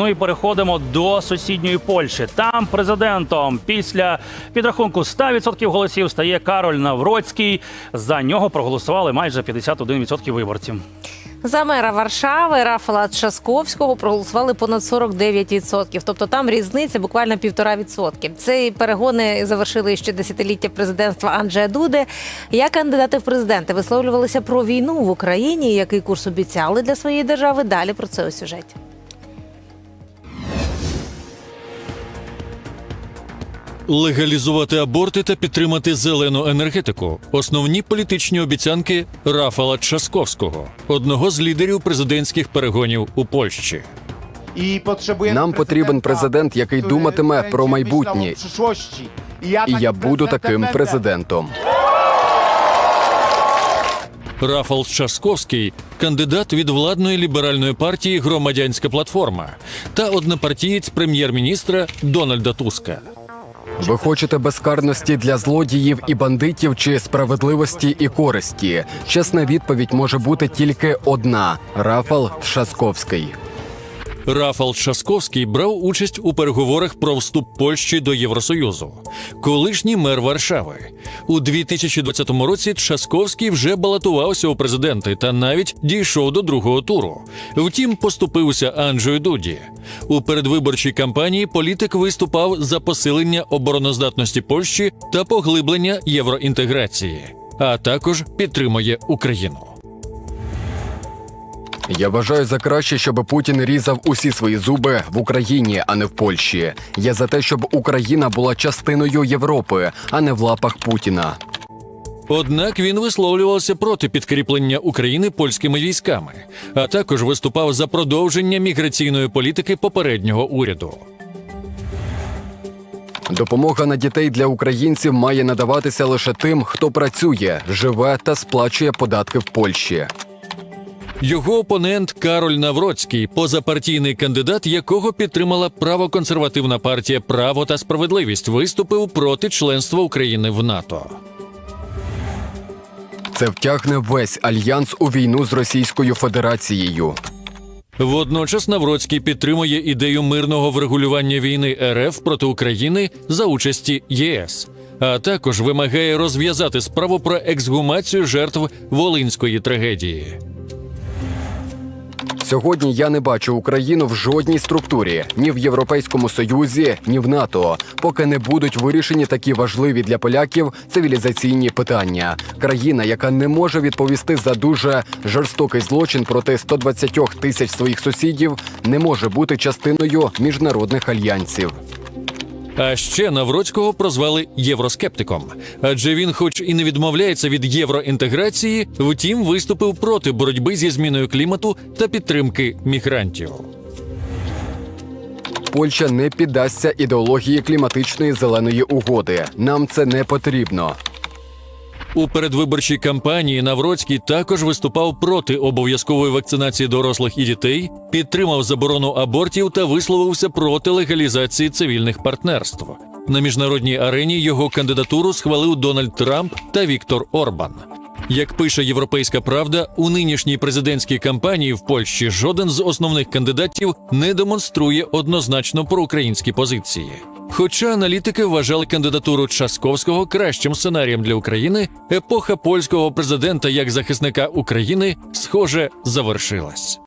Ну і переходимо до сусідньої Польщі. Там президентом після підрахунку 100% голосів стає Кароль Навроцький. За нього проголосували майже 51% виборців. За мера Варшави Рафала Часковського проголосували понад 49%. Тобто там різниця буквально півтора відсотки. Ці перегони завершили ще десятиліття президентства Анджея Дуде. Як кандидати в президенти висловлювалися про війну в Україні, який курс обіцяли для своєї держави. Далі про це у сюжеті. Легалізувати аборти та підтримати зелену енергетику основні політичні обіцянки Рафала Часковського, одного з лідерів президентських перегонів у Польщі. І Нам потрібен президент, який думатиме про майбутнє. І я буду таким президентом. Рафал Часковський кандидат від владної ліберальної партії Громадянська платформа та однопартієць прем'єр-міністра Дональда Туска. Ви хочете безкарності для злодіїв і бандитів чи справедливості і користі? Чесна відповідь може бути тільки одна: Рафал Тшасковський. Рафал Часковський брав участь у переговорах про вступ Польщі до Євросоюзу. Колишній мер Варшави у 2020 році Часковський вже балотувався у президенти та навіть дійшов до другого туру. Втім, поступився Анджею Дуді. У передвиборчій кампанії політик виступав за посилення обороноздатності Польщі та поглиблення євроінтеграції, а також підтримує Україну. Я вважаю за краще, щоб Путін різав усі свої зуби в Україні, а не в Польщі. Я за те, щоб Україна була частиною Європи, а не в лапах Путіна. Однак він висловлювався проти підкріплення України польськими військами, а також виступав за продовження міграційної політики попереднього уряду. Допомога на дітей для українців має надаватися лише тим, хто працює, живе та сплачує податки в Польщі. Його опонент Кароль Навроцький, позапартійний кандидат, якого підтримала правоконсервативна партія Право та справедливість, виступив проти членства України в НАТО. Це втягне весь альянс у війну з Російською Федерацією. Водночас Навроцький підтримує ідею мирного врегулювання війни РФ проти України за участі ЄС, а також вимагає розв'язати справу про ексгумацію жертв волинської трагедії. Сьогодні я не бачу Україну в жодній структурі ні в Європейському Союзі, ні в НАТО, поки не будуть вирішені такі важливі для поляків цивілізаційні питання. Країна, яка не може відповісти за дуже жорстокий злочин проти 120 тисяч своїх сусідів, не може бути частиною міжнародних альянсів. А ще Навроцького прозвали євроскептиком, адже він, хоч і не відмовляється від євроінтеграції, втім виступив проти боротьби зі зміною клімату та підтримки мігрантів. Польща не піддасться ідеології кліматичної зеленої угоди. Нам це не потрібно. У передвиборчій кампанії Навроцький також виступав проти обов'язкової вакцинації дорослих і дітей, підтримав заборону абортів та висловився проти легалізації цивільних партнерств. На міжнародній арені його кандидатуру схвалив Дональд Трамп та Віктор Орбан. Як пише Європейська Правда, у нинішній президентській кампанії в Польщі жоден з основних кандидатів не демонструє однозначно проукраїнські позиції. Хоча аналітики вважали кандидатуру Часковського кращим сценарієм для України, епоха польського президента як захисника України, схоже, завершилась.